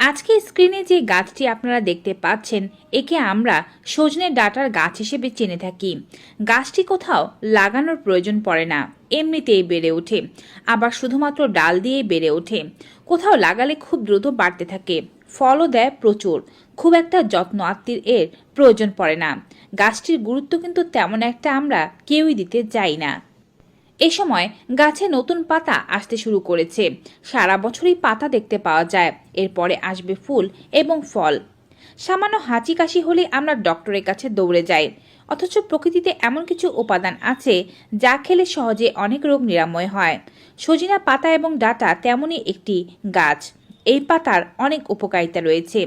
আজকে স্ক্রিনে যে গাছটি আপনারা দেখতে পাচ্ছেন, একে আমরা সজনে ডাটার গাছ হিসেবে চেনে থাকি। গাছটি কোথাও লাগানোর প্রয়োজন পড়ে না, এমনিতেই বেড়ে ওঠে। আবার শুধুমাত্র ডাল দিয়েই বেড়ে ওঠে। কোথাও লাগালে খুব দ্রুত বাড়তে থাকে। ফলও দেয় প্রচুর। খুব একটা যত্ন আত্মীর এর প্রয়োজন পড়ে না। গাছটির গুরুত্ব কিন্তু তেমন একটা আমরা কেউই দিতে যাই না। এ সময় গাছে নতুন পাতা আসতে শুরু করেছে। সারা বছরই পাতা দেখতে পাওয়া যায়। এরপরে আসবে ফুল এবং ফল। সামান্য হাঁচি কাশি হলে আমরা ডক্টরের কাছে দৌড়ে যাই। অথচ প্রকৃতিতে এমন কিছু উপাদান আছে যা খেলে সহজে অনেক রোগ নিরাময় হয়। সজিনা পাতা এবং ডাটা তেমনই একটি গাছ। এই পাতার অনেক উপকারিতা রয়েছে।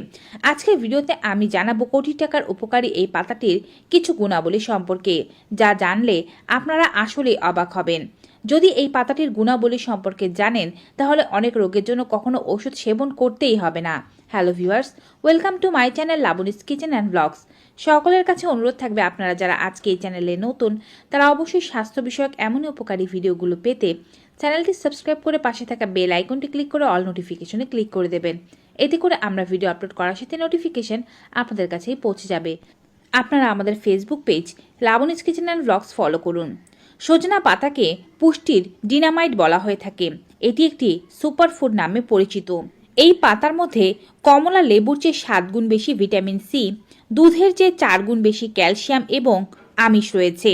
আজকের ভিডিওতে আমি জানাব কোটি টাকার উপকারী এই পাতাটির কিছু গুণাবলী সম্পর্কে, যা জানলে আপনারা আসলে অবাক হবেন। যদি এই পাতাটির গুণাবলী সম্পর্কে জানেন, তাহলে অনেক রোগের জন্য কখনো ওষুধ সেবন করতেই হবে না। Hello viewers, welcome to my channel Labani's kitchen and blogs. সকলের কাছে অনুরোধ থাকবে আপনারা যারা আজকে এই চ্যানেলে নতুন, তারা অবশ্যই স্বাস্থ্য বিষয়ক এমনই উপকারী ভিডিওগুলো পেতে চ্যানেলটি সাবস্ক্রাইব করে পাশে থাকা বেল আইকনটি ক্লিক করে অল নোটিফিকেশনে ক্লিক করে দেবেন। এতে করে আমরা ভিডিও আপলোড করার সাথে নোটিফিকেশন আপনাদের কাছেই পৌঁছে যাবে। আপনারা আমাদের Facebook page Labani's kitchen and blogs follow করুন। সজনা পাতাকে পুষ্টির ডিনামাইট বলা হয়ে থাকে। এটি একটি সুপারফুড নামে পরিচিত। এই পাতার মধ্যে কমলা লেবুর চেয়ে সাত গুণ বেশি ভিটামিন সি, দুধের চেয়ে চার গুণ বেশি ক্যালসিয়াম এবং আমিষ রয়েছে।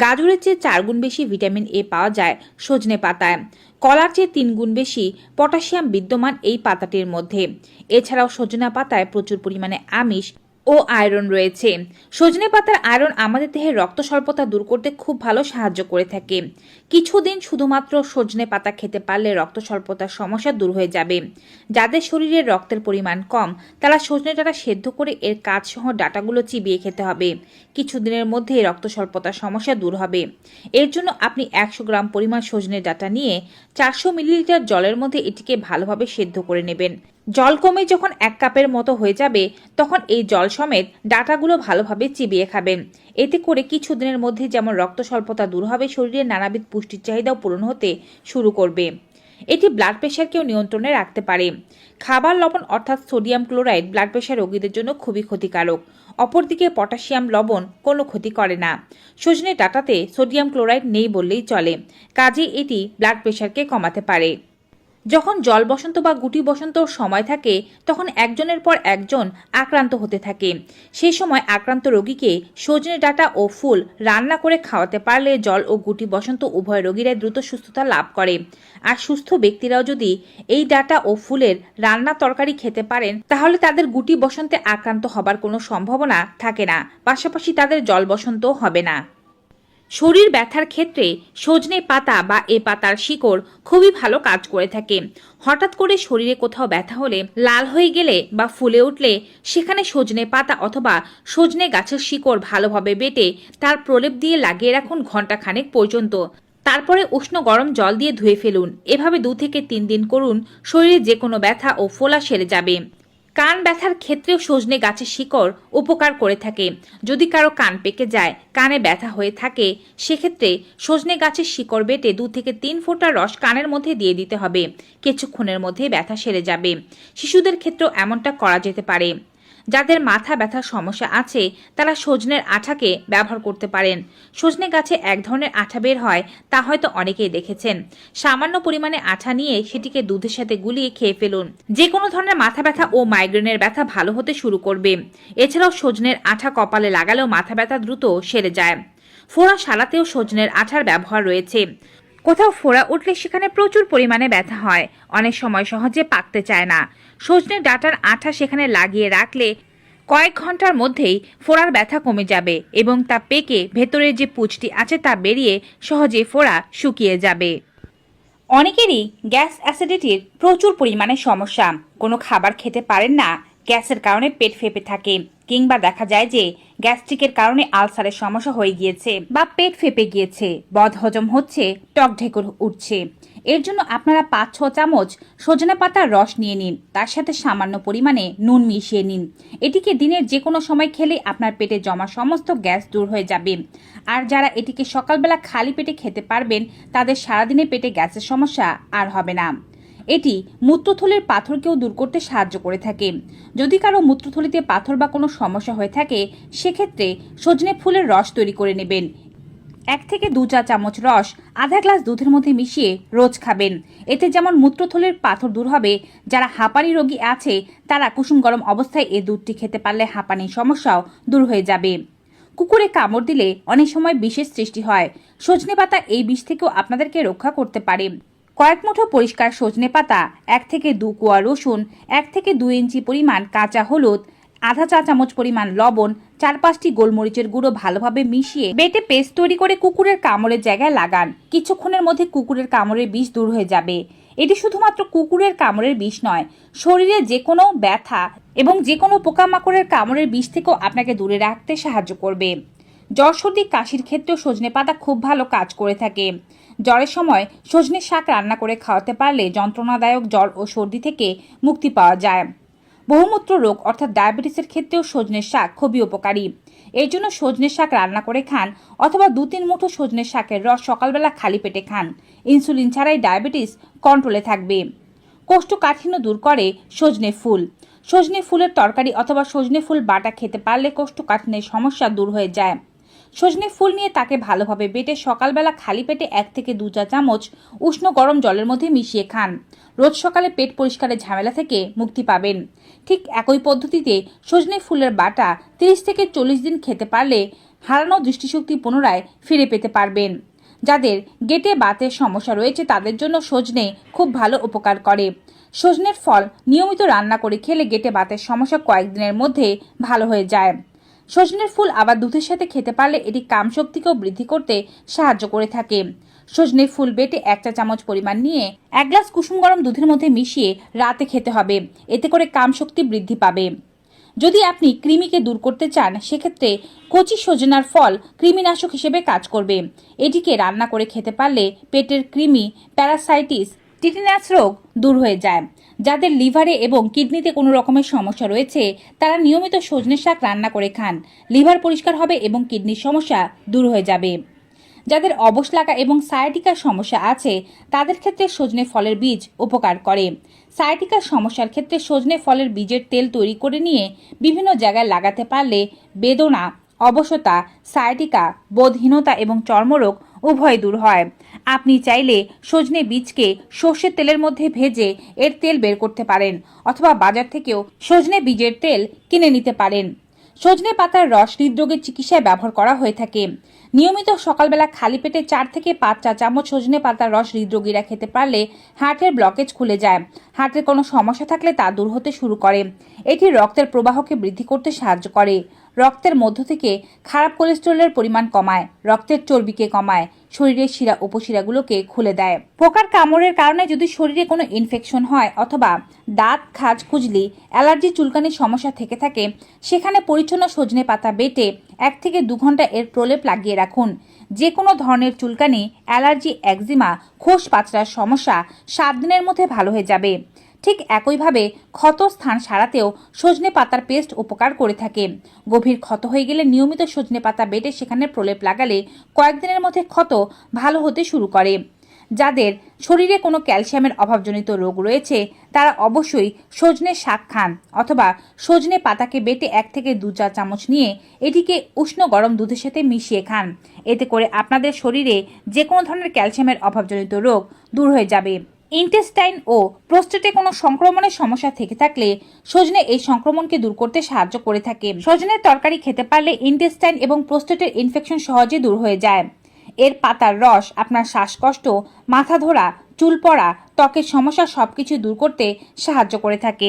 গাজরের চেয়ে চার গুণ বেশি ভিটামিন এ পাওয়া যায় সজনে পাতায়। কলার চেয়ে তিন গুণ বেশি পটাশিয়াম বিদ্যমান এই পাতাটির মধ্যে। এছাড়াও সজনা পাতায় প্রচুর পরিমাণে আমিষ ও আয়রন রয়েছে। সজনে পাতার আয়রন আমাদের দেহের রক্ত স্বল্পতা দূর করতে খুব ভালো সাহায্য করে থাকে। কিছুদিন শুধুমাত্র সজনে পাতা খেতে পারলে রক্ত স্বল্পতার সমস্যা দূর হয়ে যাবে। যাদের শরীরে রক্তের পরিমাণ কম, তারা সজনে ডাটা সেদ্ধ করে এর কাজসহ ডাটাগুলো চিবিয়ে খেতে হবে। কিছুদিনের মধ্যে রক্ত স্বল্পতার সমস্যা দূর হবে। এর জন্য আপনি একশো গ্রাম পরিমাণ সজনে ডাটা নিয়ে চারশো মিলিলিটার জলের মধ্যে এটিকে ভালোভাবে সেদ্ধ করে নেবেন। জল কমে যখন এক কাপের মতো হয়ে যাবে, তখন এই জল সমেত ডাটাগুলো ভালোভাবে চিবিয়ে খাবেন এতে করে কিছুদিনের মধ্যে যেমন রক্ত স্বল্পতা দূর হবে শরীরের নানাবিধ পুষ্টির চাহিদাও পূরণ হতে শুরু করবে। এটি ব্লাড প্রেশারকেও নিয়ন্ত্রণে রাখতে পারে। খাবার লবণ অর্থাৎ সোডিয়াম ক্লোরাইড ব্লাড প্রেশার রোগীদের জন্য খুবই ক্ষতিকারক। অপরদিকে পটাশিয়াম লবণ কোনো ক্ষতি করে না। সজনে ডাটাতে সোডিয়াম ক্লোরাইড নেই বললেই চলে। কাজে এটি ব্লাড প্রেশারকে কমাতে পারে। যখন জল বসন্ত বা গুটি বসন্তর সময় থাকে, তখন একজনের পর একজন আক্রান্ত হতে থাকে। সেই সময় আক্রান্ত রোগীকে সজনে ডাটা ও ফুল রান্না করে খাওয়াতে পারলে জল ও গুটি বসন্ত উভয় রোগীরাই দ্রুত সুস্থতা লাভ করে। আর সুস্থ ব্যক্তিরাও যদি এই ডাটা ও ফুলের রান্না তরকারি খেতে পারেন, তাহলে তাদের গুটি বসন্তে আক্রান্ত হবার কোনো সম্ভাবনা থাকে না। পাশাপাশি তাদের জল বসন্তও হবে না। শরীর ব্যথার ক্ষেত্রে সজনে পাতা বা এ পাতার শিকড় খুবই ভালো কাজ করে থাকে। হঠাৎ করে শরীরে কোথাও ব্যথা হলে, লাল হয়ে গেলে বা ফুলে উঠলে, সেখানে সজনে পাতা অথবা সজনে গাছের শিকড় ভালোভাবে বেটে তার প্রলেপ দিয়ে লাগিয়ে রাখুন ঘন্টাখানেক পর্যন্ত। তারপরে উষ্ণ গরম জল দিয়ে ধুয়ে ফেলুন। এভাবে দু থেকে তিন দিন করুন, শরীরে যে কোনো ব্যথা ও ফোলা সেরে যাবে। কান ব্যথার ক্ষেত্রেও সজনে গাছের শিকড় উপকার করে থাকে। যদি কারও কান পেকে যায়, কানে ব্যথা হয়ে থাকে, সেক্ষেত্রে সজনে গাছের শিকড় বেটে দু থেকে তিন ফোঁটা রস কানের মধ্যে দিয়ে দিতে হবে। কিছুক্ষণের মধ্যে ব্যথা সেরে যাবে। শিশুদের ক্ষেত্রেও এমনটা করা যেতে পারে। যাদের মাথা ব্যথার সমস্যা আছে, তারা সজনের আঠাকে ব্যবহার করতে পারেন। সজনে গাছে এক ধরনের আঠা বের হয়, তা হয়তো অনেকেই দেখেছেন। সামান্য পরিমাণে আঠা নিয়ে সেটিকে দুধের সাথে গুলিয়ে খেয়ে ফেলুন। যে কোনো ধরনের মাথা ব্যথা ও মাইগ্রেনের ব্যথা ভালো হতে শুরু করবে। এছাড়াও সজনের আঠা কপালে লাগালেও মাথা ব্যথা দ্রুত সেরে যায়। ফোড়া সারাতেও সজনের আঠার ব্যবহার রয়েছে। কোথাও ফোড়া উঠলে সেখানে প্রচুর পরিমাণে ব্যথা হয়। অনেক সময় সহজে পাকতে চায় না। সজনে ডাটার আঠা সেখানে লাগিয়ে রাখলে কয়েক ঘণ্টার মধ্যেই ফোড়ার ব্যথা কমে যাবে এবং তা পেকে ভেতরে যে পুচটি আছে তা বেরিয়ে সহজে ফোড়া শুকিয়ে যাবে। অনেকেরই গ্যাস অ্যাসিডিটির প্রচুর পরিমাণে সমস্যা। কোনো খাবার খেতে পারেন না, গ্যাসের কারণে পেট ফেপে থাকে কিংবা দেখা যায় যে গ্যাস্ট্রিকের কারণে আলসারের সমস্যা হয়ে গিয়েছে বা পেট ফেপে গিয়েছে। বদহজম হচ্ছে টক ঢেকুর উঠছে। এর জন্য আপনারা পাঁচ, ছ চামচ সজনে পাতার রস নিয়ে নিন। তার সাথে সামান্য পরিমাণে নুন মিশিয়ে নিন। এটিকে দিনের যে কোনো সময় খেলে আপনার পেটে জমা সমস্ত গ্যাস দূর হয়ে যাবে। আর যারা এটিকে সকালবেলা খালি পেটে খেতে পারবেন, তাদের সারাদিনে পেটে গ্যাসের সমস্যা আর হবে না। এটি মূত্রথলির পাথরকেও দূর করতে সাহায্য করে থাকে। যদি কারও মূত্রথলিতে পাথর বা কোনো সমস্যা হয়ে থাকে, সেক্ষেত্রে সজনে ফুলের রস তৈরি করে নেবেন। এক থেকে দু চা চামচ রস, আধা গ্লাস দুধের মধ্যে মিশিয়ে রোজ খাবেন। এতে যেমন মূত্রথলির পাথর দূর হবে, যারা হাঁপানি রোগী আছে, তারা কুসুম গরম অবস্থায় এই দুধটি খেতে পারলে হাঁপানির সমস্যাও দূর হয়ে যাবে। কুকুরে কামড় দিলে অনেক সময় বিষের সৃষ্টি হয়। সজনে পাতা এই বিষ থেকেও আপনাদেরকে রক্ষা করতে পারে। কয়েক মুঠো পরিষ্কার সজনে পাতা, এক থেকে দু কোয়া রসুন, এক থেকে দু ইঞ্চি পরিমাণ কাঁচা হলুদ আধা চা চামচ পরিমাণ লবণ, চার পাঁচটি গোলমরিচের গুঁড়ো ভালোভাবে মিশিয়ে বেটে পেস্ট তৈরি করে কুকুরের কামড়ের জায়গায় লাগান। কিছুক্ষণের মধ্যে কুকুরের কামড়ের বিষ দূর হয়ে যাবে। এটি শুধুমাত্র কুকুরের কামড়ের বিষ নয়, শরীরে যে কোনো ব্যথা এবং যে কোনো পোকামাকড়ের কামড়ের বিষ থেকেও আপনাকে দূরে রাখতে সাহায্য করবে। জ্বর সর্দি, কাশির ক্ষেত্রেও সজনে পাতা খুব ভালো কাজ করে থাকে। জ্বরের সময় সজনে শাক রান্না করে খাওয়াতে পারলে যন্ত্রণাদায়ক জ্বর ও সর্দি থেকে মুক্তি পাওয়া যায়। বহুমূত্র রোগ, অর্থাৎ ডায়াবেটিসের ক্ষেত্রেও সজনের শাক খুবই উপকারী। এই জন্য সজনের শাক রান্না করে খান অথবা দু তিন মুঠো সজনের শাকের রস সকালবেলা খালি পেটে খান। ইনসুলিন ছাড়াই ডায়াবেটিস কন্ট্রোলে থাকবে। কোষ্ঠকাঠিন্য দূর করে সজনে ফুল। সজনে ফুলের তরকারি অথবা সজনে ফুল বাটা খেতে পারলে কোষ্ঠকাঠিন্যের সমস্যা দূর হয়ে যায়। সজনে ফুল নিয়ে তাকে ভালোভাবে বেটে সকালবেলা খালি পেটে এক থেকে দু চা চামচ উষ্ণ গরম জলের মধ্যে মিশিয়ে খান। রোজ সকালে পেট পরিষ্কারের ঝামেলা থেকে মুক্তি পাবেন। ঠিক একই পদ্ধতিতে সজনে ফুলের বাটা তিরিশ থেকে চল্লিশ দিন খেতে পারলে হারানো দৃষ্টিশক্তি পুনরায় ফিরে পেতে পারবেন। যাদের গেটে বাতের সমস্যা রয়েছে তাদের জন্য সজনে খুব ভালো উপকার করে। সজনের ফল নিয়মিত রান্না করে খেলে গেটে বাতের সমস্যা কয়েকদিনের মধ্যে ভালো হয়ে যায়। সজনের ফুল আবার দুধের সাথে খেতে পারলে এটি কামশক্তিকেও বৃদ্ধি করতে সাহায্য করে থাকে। সজনের ফুল বেটে এক চা চামচ পরিমাণ নিয়ে এক গ্লাস কুসুম গরম দুধের মধ্যে মিশিয়ে রাতে খেতে হবে। এতে করে কামশক্তি বৃদ্ধি পাবে। যদি আপনি কৃমিকে দূর করতে চান, সেক্ষেত্রে কচি সজনার ফল কৃমিনাশক হিসেবে কাজ করবে। এটিকে রান্না করে খেতে পারলে পেটের কৃমি, প্যারাসাইটিস টিটিনাস রোগ দূর হয়ে যায়। যাদের লিভারে এবং কিডনিতে কোনো রকমের সমস্যা রয়েছে, তারা নিয়মিত সজনে শাক রান্না করে খান। লিভার পরিষ্কার হবে এবং কিডনির সমস্যা দূর হয়ে যাবে। যাদের অবসলাকা এবং সায়াটিকার সমস্যা আছে, তাদের ক্ষেত্রে সজনে ফলের বীজ উপকার করে। সায়াটিকার সমস্যার ক্ষেত্রে সজনে ফলের বীজের তেল তৈরি করে নিয়ে বিভিন্ন জায়গায় লাগাতে পারলে বেদনা অবসতা সায়াটিকা, বোধহীনতা এবং চর্মরোগ উভয় দূর হয়। আপনি চাইলে সজনে বীজকে সর্ষের তেলের মধ্যে ভেজে এর তেল বের করতে পারেন, অথবা বাজার থেকেও সজনে বীজের তেল কিনে নিতে পারেন। সজনে পাতার রস হৃদরোগের চিকিৎসায় ব্যবহার করা হয়ে থাকে। নিয়মিত সকালবেলা খালি পেটে চার থেকে পাঁচ চা চামচ সজনে পাতার রস হৃদরোগীরা খেতে পারলে হার্টের ব্লকেজ খুলে যায়। হার্টের কোনো সমস্যা থাকলে তা দূর হতে শুরু করে। এটি রক্তের প্রবাহকে বৃদ্ধি করতে সাহায্য করে। রক্তের মধ্য থেকে খারাপ কোলেস্টেরলের পরিমাণ কমায়, রক্তের চর্বিকে কমায়, শরীরের শিরা উপশিরাগুলোকে খুলে দেয়। পোকার কামড়ের কারণে যদি শরীরে কোনো ইনফেকশন হয় অথবা দাঁত, খাজ, খুজলি, অ্যালার্জি, চুলকানির সমস্যা থেকে থাকে, সেখানে পরিচ্ছন্ন সজনে পাতা বেটে এক থেকে দু ঘণ্টা এর প্রলেপ লাগিয়ে রাখুন। যে কোনো ধরনের চুলকানি, অ্যালার্জি, একজিমা খোস পাচড়ার সমস্যা সাত দিনের মধ্যে ভালো হয়ে যাবে। ঠিক একইভাবে ক্ষত স্থান সারাতেও সজনে পাতার পেস্ট উপকার করে থাকে। গভীর ক্ষত হয়ে গেলে নিয়মিত সজনে পাতা বেটে সেখানে প্রলেপ লাগালে কয়েকদিনের মধ্যে ক্ষত ভালো হতে শুরু করে। যাদের শরীরে কোনো ক্যালসিয়ামের অভাবজনিত রোগ রয়েছে, তারা অবশ্যই সজনে শাক খান অথবা সজনে পাতাকে বেটে এক থেকে দু চা চামচ নিয়ে এটিকে উষ্ণ গরম দুধের সাথে মিশিয়ে খান। এতে করে আপনাদের শরীরে যে কোনো ধরনের ক্যালসিয়ামের অভাবজনিত রোগ দূর হয়ে যাবে। ইন্টেস্টাইন ও প্রোস্টেটে কোনো সংক্রমণের সমস্যা থেকে থাকলে সজনে এই সংক্রমণকে দূর করতে সাহায্য করে থাকে। সজনের তরকারি খেতে পারলে ইন্টেস্টাইন এবং প্রোস্টেটের ইনফেকশন সহজে দূর হয়ে যায়। এর পাতার রস, আপনার শ্বাসকষ্ট, মাথা ধরা চুল পড়া, ত্বকের সমস্যা সবকিছু দূর করতে সাহায্য করে থাকে।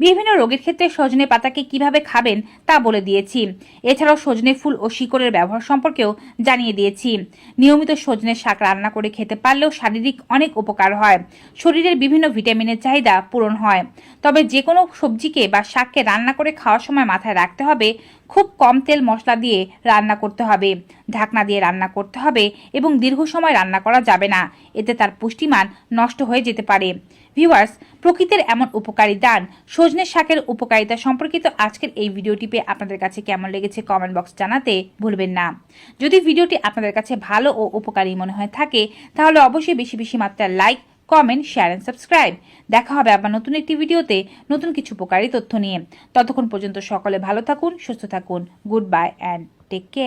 বিভিন্ন রোগের ক্ষেত্রে সজনে পাতাকে কীভাবে খাবেন তা বলে দিয়েছি। এছাড়াও সজনে ফুল ও শিকড়ের ব্যবহার সম্পর্কেও জানিয়ে দিয়েছি। নিয়মিত সজনে শাক রান্না করে খেতে পারলেও শারীরিক অনেক উপকার হয়। শরীরের বিভিন্ন ভিটামিনের চাহিদা পূরণ হয়। তবে যে কোনো সবজিকে বা শাককে রান্না করে খাওয়ার সময় মাথায় রাখতে হবে, খুব কম তেল মশলা দিয়ে রান্না করতে হবে। ঢাকনা দিয়ে রান্না করতে হবে এবং দীর্ঘ সময় রান্না করা যাবে না। এতে তার পুষ্টিমান নষ্ট হয়ে যেতে পারে। ভিউয়ার্স, প্রকৃতির এমন উপকারী দান, সজনে শাকের উপকারিতা সম্পর্কিত আজকের এই ভিডিওটি পেয়ে আপনাদের কাছে কেমন লেগেছে কমেন্ট বক্স জানাতে ভুলবেন না। যদি ভিডিওটি আপনাদের কাছে ভালো ও উপকারী মনে হয় থাকে, তাহলে অবশ্যই বেশি বেশি মাত্রায় like comment share and subscribe দেখা হবে আবার নতুন একটি ভিডিওতে নতুন কিছু উপকারী তথ্য নিয়ে। ততক্ষণ পর্যন্ত সকলে ভালো থাকুন, সুস্থ থাকুন। Good bye and take care